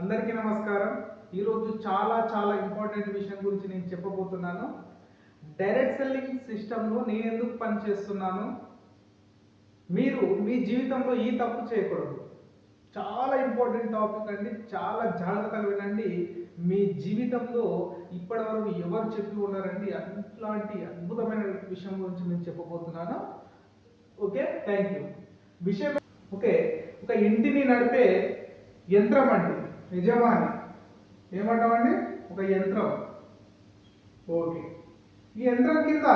అందరికీ నమస్కారం. ఈరోజు చాలా చాలా ఇంపార్టెంట్ విషయం గురించి నేను చెప్పబోతున్నాను. డైరెక్ట్ సెల్లింగ్ సిస్టంలో నేను ఎందుకు పనిచేస్తున్నాను? మీరు మీ జీవితంలో ఈ తప్పు చేయకూడదు. చాలా ఇంపార్టెంట్ టాపిక్ అండి. చాలా జాగ్రత్తగా వినండి. మీ జీవితంలో ఇప్పటివరకు ఎవరు చెప్పి ఉన్నారండి? అట్లాంటి అద్భుతమైన విషయం గురించి నేను చెప్పబోతున్నాను. ఓకే? Thank you. విషయం ఓకే. ఒక ఇంటిని నడిపే యంత్రం అండి. యజమాని. ఏమంటామండి? ఒక యంత్రం. ఓకే. ఈ యంత్రం కింద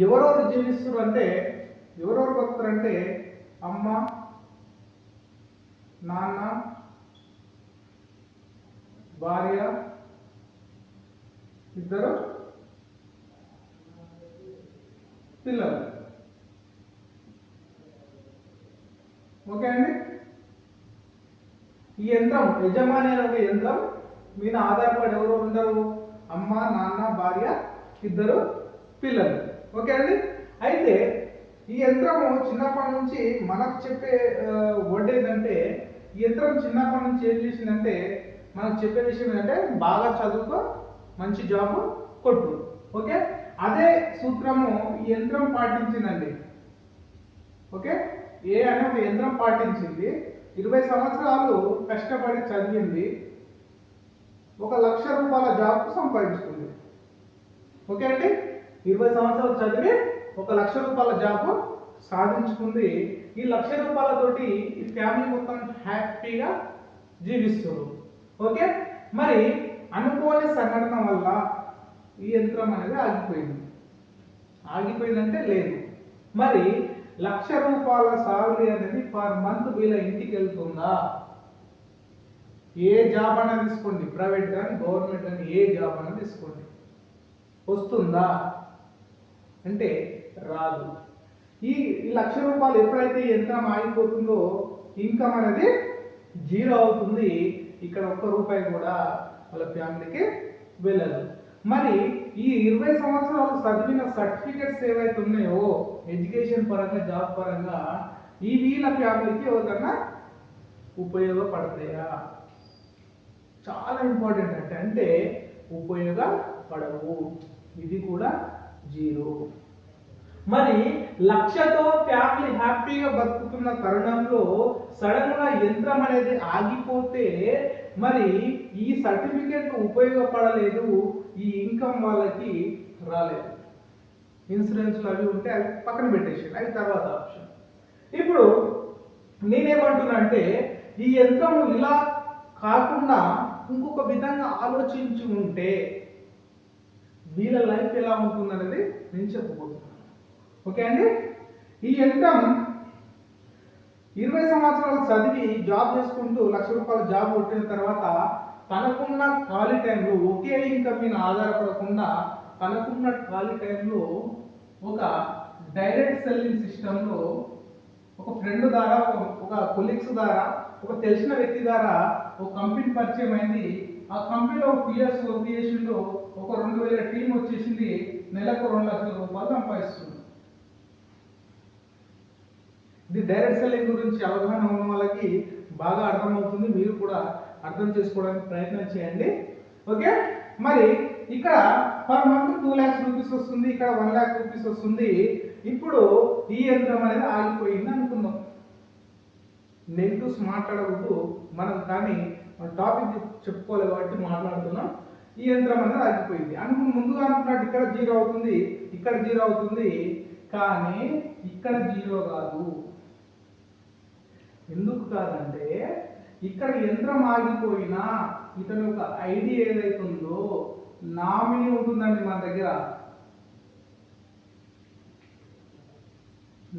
ఎవరెవరు జీవిస్తారు అంటే ఎవరెవరు బతుకుతారంటే అమ్మ నాన్న భార్య ఇద్దరు పిల్లలు. ఓకే అండి? ఈ యంత్రం యజమాని అనే యంత్రం మీద ఆధారపడి ఎవరు ఉండరు? అమ్మ నాన్న భార్య ఇద్దరు పిల్లలు. ఓకే అండి? అయితే ఈ యంత్రము చిన్నప్పటి నుంచి మనకు చెప్పే వర్డ్ ఏంటంటే ఈ యంత్రం చిన్నప్పటి నుంచి ఏం చేసిందంటే మనకు చెప్పే విషయం ఏంటంటే బాగా చదువుకో మంచి జాబ్ కొట్టు. ఓకే? అదే సూత్రము ఈ యంత్రం పాటించిందండి. ఓకే? ఏ అనే ఒక యంత్రం పాటించింది. ఇరవై సంవత్సరాలు కష్టపడి చదివింది. ఒక లక్ష రూపాయల జాబ్ సంపాదించుకుంది ఓకే అండి? ఇరవై సంవత్సరాలు చదివి ఒక లక్ష రూపాయల జాబ్ సాధించుకుంది. ఈ లక్ష రూపాయలతోటి ఈ ఫ్యామిలీ మొత్తం హ్యాపీగా జీవిస్తుంది. ఓకే? మరి అనుకోని సంఘటన వల్ల ఈ యంత్రం అనేది ఆగిపోయింది. ఆగిపోయిందంటే లేదు. మరి లక్ష రూపాయల సాలరీ అనేది పర్ మంత్ వీళ్ళ ఇంటికి వెళ్తుందా ఏ జాబ్ అయినా తీసుకోండి. ప్రైవేట్ కానీ గవర్నమెంట్ కానీ ఏ జాబ్ అయినా తీసుకోండి. వస్తుందా? అంటే రాదు. ఈ లక్ష రూపాయలు ఎప్పుడైతే యంత్రం ఆగిపోతుందో ఇన్కమ్ అనేది జీరో అవుతుంది. ఇక్కడ ఒక్క రూపాయి కూడా వాళ్ళ ఫ్యామిలీకి వెళ్ళదు. మరి ఈ ఇరవై సంవత్సరాలు చదివిన సర్టిఫికెట్స్ ఏవైతే ఉన్నాయో ఎడ్యుకేషన్ పరంగా జాబ్ పరంగా ఈ వీళ్ళ ఫ్యామిలీకి ఎవరికన్నా ఉపయోగపడతాయా? చాలా ఇంపార్టెంట్ అంటే అంటే ఉపయోగపడవు. ఇది కూడా జీరో. మరి లక్షతో ఫ్యామిలీ హ్యాపీగా బతుకుతున్న తరుణంలో సడన్గా యంత్రం అనేది ఆగిపోతే మరి ఈ సర్టిఫికేట్ ఉపయోగపడలేదు ఈ ఇన్కమ్ వాళ్ళకి రాలేదు. ఇన్సూరెన్స్లు అవి ఉంటే అవి పక్కన పెట్టేసి అవి తర్వాత ఆప్షన్ ఇప్పుడు నేనేమంటున్నా అంటే ఈ యంత్రం ఇలా కాకుండా ఇంకొక విధంగా ఆలోచించి ఉంటే వీళ్ళ లైఫ్ ఎలా ఉంటుందనేది నేను చెప్పబోతున్నాను. ఓకే అండి? ఈ యంత్రం ఇరవై సంవత్సరాలు చదివి జాబ్ చేసుకుంటూ లక్ష రూపాయల జాబ్ కొట్టిన తర్వాత తనకున్న ఖాళీ టైంలో ఒకే ఇన్కమ్ మీద ఆధారపడకుండా తనకున్న ఖాళీ టైంలో ఒక డైరెక్ట్ సెల్లింగ్ సిస్టంలో ఒక ఫ్రెండ్ ద్వారా ఒక కొలీగ్స్ ద్వారా ఒక తెలిసిన వ్యక్తి ద్వారా ఒక కంపెనీ పరిచయం అయింది. ఆ కంపెనీలో పిఎస్ వర్క్ ఒక రెండు వేల టీం వచ్చేసింది. నెలకు రెండు లక్షల రూపాయలు సంపాదిస్తుంది. ఇది డైరెక్ట్ సెల్లింగ్ గురించి అవగాహన ఉన్న వాళ్ళకి బాగా అర్థమవుతుంది. మీరు కూడా అర్థం చేసుకోవడానికి ప్రయత్నం చేయండి. ఓకే? మరి ఇక్కడ per month two lakhs rupees వస్తుంది ఇక్కడ వన్ ల్యాక్ రూపీస్ వస్తుంది. ఇప్పుడు ఈ యంత్రం అనేది ఆగిపోయింది అనుకుందాం. నెగిటివ్స్ మాట్లాడకూడదు మనం కానీ టాపిక్ చెప్పుకోలేదు కాబట్టి మాట్లాడుతున్నాం. ఈ యంత్రం అనేది ఆగిపోయింది. అనుకుని ముందుగా అనుకున్నట్టు ఇక్కడ జీరో అవుతుంది ఇక్కడ జీరో అవుతుంది. కానీ ఇక్కడ జీరో కాదు. ఎందుకు కాదంటే ఇక్కడ యంత్రం ఆగిపోయినా ఇతని యొక్క ఐడి ఏదైతే ఉందో నామినీ ఉంటుందండి మన దగ్గర.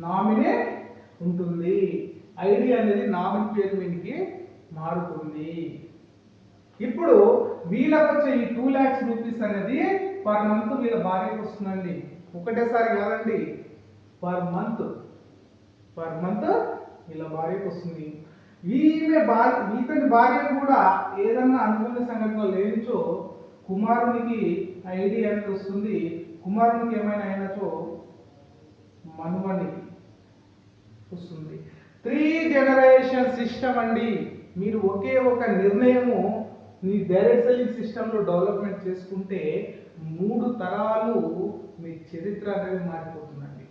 నామినే ఉంటుంది. ఐడి అనేది నామినీ పేరు మీదకి మారుతుంది. ఇప్పుడు వీళ్ళకి వచ్చే ఈ టూ ల్యాక్స్ రూపీస్ అనేది పర్ మంత్ వీళ్ళ భార్యకు వస్తుందండి. ఒకటేసారి కాదండి పర్ మంత్ పర్ మంత్ వీళ్ళ భార్యకు వస్తుంది. ఈమె భార్య ఇతని భార్య కూడా ఏదన్నా అనుకున్న సంఘటన లేనిచో కుమారునికి ఐడి అనేది వస్తుంది. కుమారునికి ఏమైనా అయినచో మనువని వస్తుంది. త్రీ జనరేషన్ సిస్టమ్ అండి. మీరు ఒకే ఒక నిర్ణయము మీ డైరెక్ట్ సెల్లింగ్ సిస్టంలో డెవలప్మెంట్ చేసుకుంటే మూడు తరాలు మీ చరిత్ర అనేది మారిపోతుందండి.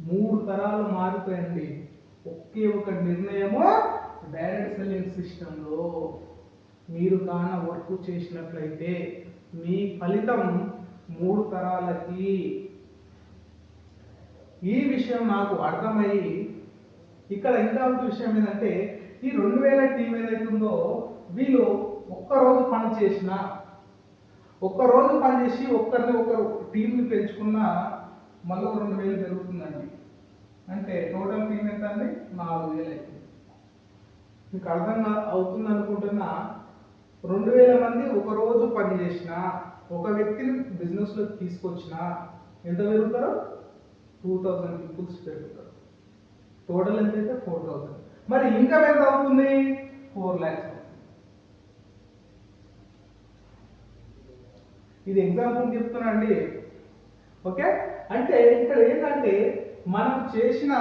మూడు తరాలు మారిపోయండి. ఒకే ఒక నిర్ణయము డైరెక్ట్ సెల్లింగ్ సిస్టంలో మీరు కాన వర్క్ చేసినట్లయితే మీ ఫలితం మూడు తరాలకి ఈ విషయం నాకు అర్థమయ్యి ఇక్కడ ఇంకా ఒక విషయం ఏంటంటే ఈ రెండు వేల టీం ఏదైతుందో వీళ్ళు ఒక్కరోజు పని చేసిన ఒక్కరోజు పనిచేసి ఒక్కరిని ఒకరు టీంని పెంచుకున్న మళ్ళీ రెండు వేలు పెరుగుతుందండి. అంటే టోటల్ టీం ఎంత అండి? నాలుగు వేలు అవుతుంది మీకు అర్థం అవుతుంది అనుకుంటున్నా రెండు వేల మంది ఒకరోజు పని చేసిన ఒక వ్యక్తిని బిజినెస్లోకి తీసుకొచ్చిన ఎంత పెరుగుతారు? టూ థౌజండ్ పీపుల్స్ పెరుగుతారు. టోటల్ ఎంత అయితే ఫోర్ థౌజండ్ మరి ఇన్కమ్ ఎంత అవుతుంది? ఫోర్ ల్యాక్స్ ఇది ఎగ్జాంపుల్ చెప్తున్నా అండి. ఓకే? అంటే ఇక్కడ ఏంటంటే మనం చేసిన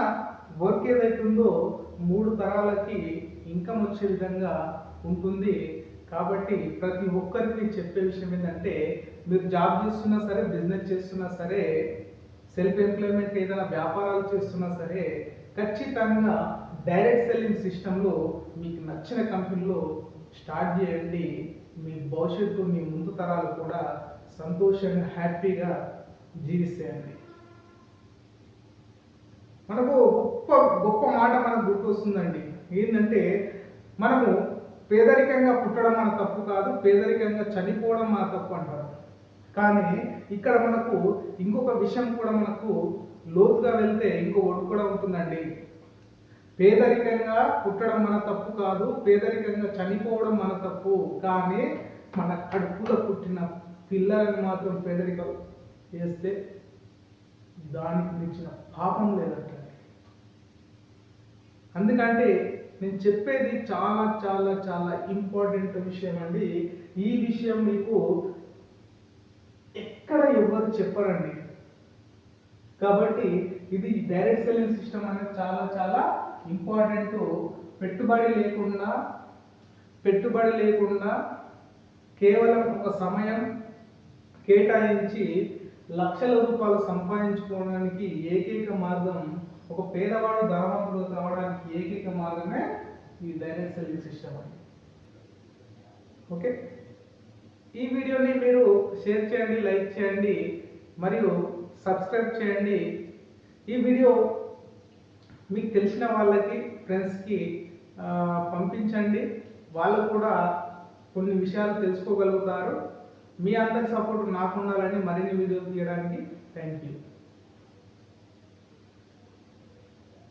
వర్క్ ఏదైతే ఉందో మూడు తరాలకి ఇన్కమ్ వచ్చే విధంగా ఉంటుంది. కాబట్టి ప్రతి ఒక్కరికి చెప్పే విషయం ఏంటంటే మీరు జాబ్ చేస్తున్నా సరే బిజినెస్ చేస్తున్నా సరే సెల్ఫ్ ఎంప్లాయ్మెంట్ ఏదైనా వ్యాపారాలు చేస్తున్నా సరే ఖచ్చితంగా డైరెక్ట్ సెల్లింగ్ సిస్టంలో మీకు నచ్చిన కంపెనీలో స్టార్ట్ చేయండి. మీ భవిష్యత్తు మీ ముందు తరాలు కూడా సంతోషంగా హ్యాపీగా జీవిస్తాయండి. మనకు గొప్ప గొప్ప మాట మనకు గుర్తొస్తుందండి. ఏంటంటే మనము పేదరికంగా పుట్టడం మన తప్పు కాదు పేదరికంగా చనిపోవడం మన తప్పు అంటారు. కానీ ఇక్కడ మనకు ఇంకొక విషయం కూడా మనకు లోతుగా వెళ్తే ఇంకో ఒట్టు కూడా ఉంటుందండి. పేదరికంగా పుట్టడం మన తప్పు కాదు పేదరికంగా చనిపోవడం మన తప్పు కానీ మన కడుపులో పుట్టిన పిల్లలను మాత్రం పేదరికం చేస్తే దానికి మించిన పాపం లేదంటే అందుకంటే నేను చెప్పేది చాలా చాలా చాలా ఇంపార్టెంట్ విషయం అండి. ఈ విషయం మీకు ఎక్కడ ఎవరు చెప్పరండి. కాబట్టి ఇది డైరెక్ట్ సెల్లింగ్ సిస్టమ్ అనేది చాలా చాలా ఇంపార్టెంట్. పెట్టుబడి లేకుండా పెట్టుబడి లేకుండా కేవలం ఒక సమయం కేటాయించి లక్షల రూపాయలు సంపాదించుకోవడానికి ఏకైక మార్గం ఒక పేదవాడు ధనవంతుడు కావడానికి ఏకైక మార్గమే ఈ డైరెక్ట్ సెల్లింగ్ సిస్టమ్ అని ఓకే? ఈ వీడియోని మీరు షేర్ చేయండి లైక్ చేయండి మరియు సబ్స్క్రైబ్ చేయండి. ఈ వీడియో మీకు తెలిసిన వాళ్ళకి ఫ్రెండ్స్కి పంపించండి. వాళ్ళు కూడా కొన్ని విషయాలు తెలుసుకోగలుగుతారు. మీ అందరి సపోర్ట్ నాకు ఉండాలని మరిన్ని వీడియోలు తీయడానికి థ్యాంక్ యూ.